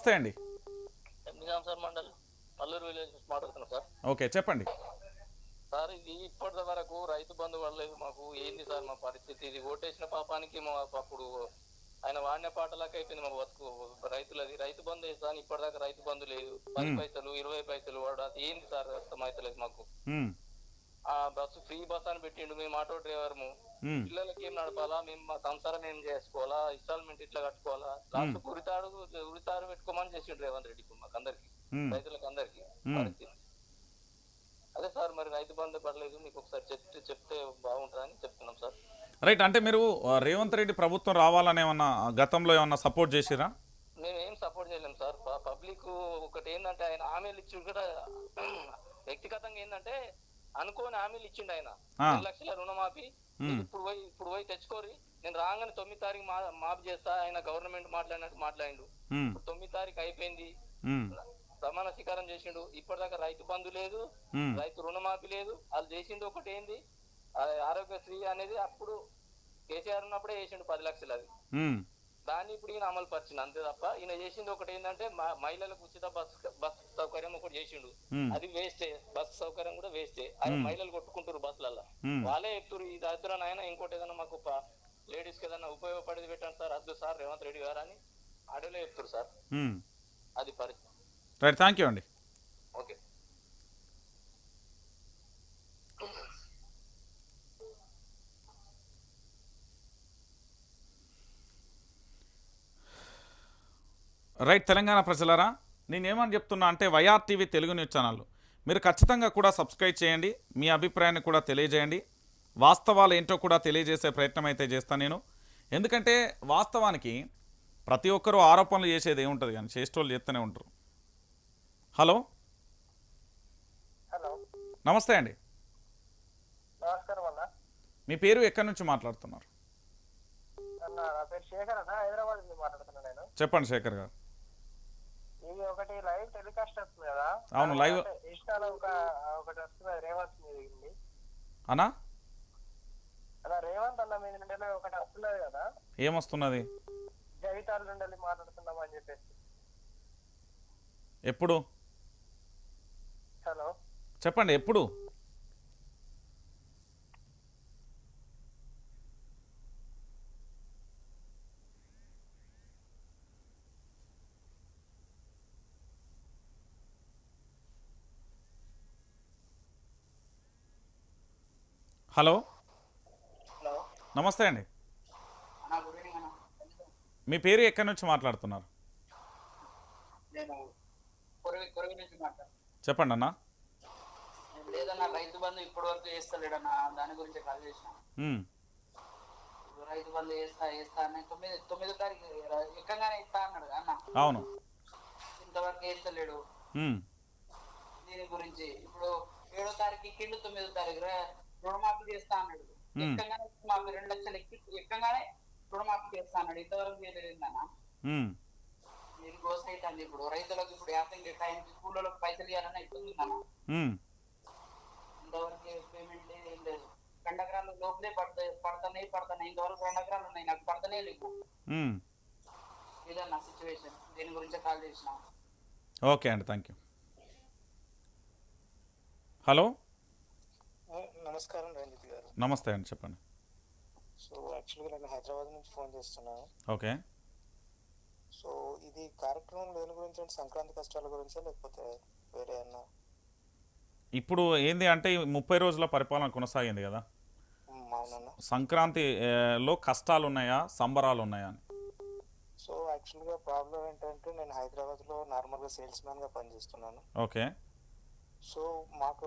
నమస్తే అండి ఓకే చెప్పండి. సార్ ఇది ఇప్పటి వరకు రైతు బంధు పడలేదు మాకు. ఏంది సార్ మా పరిస్థితి? ఇది ఓటేసిన పాపానికి మా అప్పుడు ఆయన వాడిన పాటలాగా అయిపోయింది మా బతుకు. రైతులది రైతు బంధు వేస్తాను ఇప్పటిదాకా రైతు బంధు లేదు. పది పైసలు ఇరవై పైసలు వాడు అది ఏంది సార్? అర్థం అవుతలేదు మాకు. ఆ బస్సు ఫ్రీ బస్ అని పెట్టిండు. మేము ఆటో డ్రైవర్ము. ఉమ్, పిల్లలకి ఏం నడపాలా? మేము మా సంసారం ఏం చేసుకోవాలా? ఇన్స్టాల్మెంట్ ఇట్లా కట్టుకోవాలా? లాస్ట్ ఉరితాడు ఉరితాడు పెట్టుకోమని చేసిండు రేవంత్ రెడ్డి మాకు అందరికి. రైతులకు అందరికి. అదే సార్ మరి రైతు బంధు పడలేదు. మీకు ఒకసారి చెప్తే చెప్తే బాగుంటుందని చెప్తున్నాం సార్. రైట్ అంటే మీరు రేవంత్ రెడ్డి ప్రభుత్వం రావాలని ఏమన్నా గతంలో ఏమన్నా సపోర్ట్ చేసిరా? మేము ఏం సపోర్ట్ చేయలేం సార్. పబ్లిక్ ఒకటి ఏంటంటే ఆయన హామీలు ఇచ్చి కూడా వ్యక్తిగతంగా ఏంటంటే అనుకోని హామీలు ఇచ్చిండు ఆయన. రెండు లక్షల రుణమాఫీ. ఇప్పుడు పోయి ఇప్పుడు పోయి తెచ్చుకోరి నేను రాగానే తొమ్మిది తారీఖు మాఫీ చేస్తా ఆయన గవర్నమెంట్ మాట్లాడినట్టు మాట్లాడిండు. ఇప్పుడు తొమ్మిది తారీఖు అయిపోయింది. ప్రమాణ స్వీకారం చేసిండు. ఇప్పటిదాకా రైతు బంధు లేదు. రైతు రుణమాఫీ లేదు. వాళ్ళు చేసింది ఒకటి ఏంది? ఆరోగ్యశ్రీ అనేది అప్పుడు కేసీఆర్ ఉన్నప్పుడే చేసిండు పది లక్షలు అది. దాన్ని ఇప్పుడు ఈయన అమలు పరిచింది అంతే తప్ప ఈయన చేసింది ఒకటి ఏంటంటే మహిళలకు ఉచిత బస్ బస్ సౌకర్యం ఒకటి చేసిండు. అది వేస్టే బస్ సౌకర్యం కూడా వేస్టే. అది మహిళలు కొట్టుకుంటారు బస్సులలో. వాళ్ళే చెప్తారు ఇది అద్దురా నాయన ఇంకోటి ఏదైనా మాకు లేడీస్కి ఏదైనా ఉపయోగపడేది పెట్టండి సార్ అద్దు సార్ రేవంత్ రెడ్డి గారు అని అడవిలో చెప్తారు సార్. అది పరిస్థితి రైట్ థ్యాంక్ యూ అండి. రైట్ తెలంగాణ ప్రజలారా నేనేమని చెప్తున్నా అంటే Y R TV Telugu news channel. మీరు ఖచ్చితంగా కూడా సబ్స్క్రైబ్ చేయండి మీ అభిప్రాయాన్ని కూడా తెలియజేయండి. వాస్తవాలు ఏంటో కూడా తెలియజేసే ప్రయత్నం అయితే చేస్తాను నేను. ఎందుకంటే వాస్తవానికి ప్రతి ఒక్కరూ ఆరోపణలు చేసేది ఏముంటుంది కానీ చేసేటోళ్ళు చేస్తూనే ఉంటారు. హలో? హలో. నమస్తే అండి. నమస్కారం అన్న. మీ పేరు ఎక్కడి నుంచి మాట్లాడుతున్నారు? చెప్పండి శేఖర్ గారు. ఇది ఒకటి లైవ్ టెలికాస్ట్ వస్తుంది కదా. అవును. అంటే ఇన్స్టాలో ఒక ఒకటి వస్తుంది రేవంత్ మీద అనా అలా రేవంత్ అన్న మీద నుండి ఒకటి వస్తున్నది కదా. ఏమొస్తున్నది? జగితాల నుండి మాట్లాడుతున్నాం అని చెప్పేసి. ఎప్పుడు? హలో. చెప్పండి ఎప్పుడు? Hello hello. నమస్తే అండి. మీ పేరు ఎక్కడి నుంచి మాట్లాడుతున్నారు? నేను కొరవి కొరవి నుంచి మాట్లాడు చెప్పండి అన్న. లేదన్న రైతు బంధు ఇప్పటి వరకు దాని గురించి కాల్ చేసిన. రైతు బంధు చేస్తా చేస్తా అని తొమ్మిది తొమ్మిదో తారీఖు ఎక్కగానే ఇస్తా అన్నాడు కదా అన్న. అవును. ఇంతవరకు వేస్తలేడు దీని గురించి ఇప్పుడు ఏడో తారీఖు ఎక్కిండు తొమ్మిదో తారీఖు రుణమాఫీ చేస్తా అన్నాడు. ఎక్కగానే మాకు రెండు లక్షలు ఎక్కి ఎక్కగానే రుణమాఫీ చేస్తా అన్నాడు. ఇంతవరకు చేయలేదన్న ఉమ్, దీని కోసం అవుతుంది ఇప్పుడు. రైతులకు ఇప్పుడు యాసంగి టైంకి స్కూళ్ళలో పైసలు ఉందన్న ఉమ్, ఇంతవరకు పేమెంట్ లేదు ఏం లేదు. రెండు ఎకరాలు లోపలే పడతాయి పడుతున్నాయి పడుతున్నాయి ఇంతవరకు రెండు ఎకరాలు ఉన్నాయి. నాకు పడతనే లేవు. ఉమ్. ఇదన్న సిచ్యువేషన్ దీని గురించి కాల్ చేసిన? ఓకే అండి థ్యాంక్ యూ హలో? నమస్కారం రంజిత్ గారు. నమస్తే అండి చెప్పండి. సో యాక్చువల్గా నేను హైదరాబాద్ నుంచి ఫోన్ చేస్తున్నాను. ఓకే. సో ఇది కార్యక్రమం దేని గురించి అంటే సంక్రాంతి కష్టాల గురించా లేకపోతే వేరే అన్నా ఇప్పుడు ఏంది అంటే ముప్పై రోజుల పరిపాలన కొనసాగింది కదా. అవునన్నా. సంక్రాంతి ఏ, లో కష్టాలు ఉన్నాయా సంబరాలు ఉన్నాయా అని? సో యాక్చువల్గా ప్రాబ్లం ఏంటంటే నేను హైదరాబాద్లో నార్మల్గా సేల్స్ మ్యాన్గా పనిచేస్తున్నాను. ఓకే. సో మాకు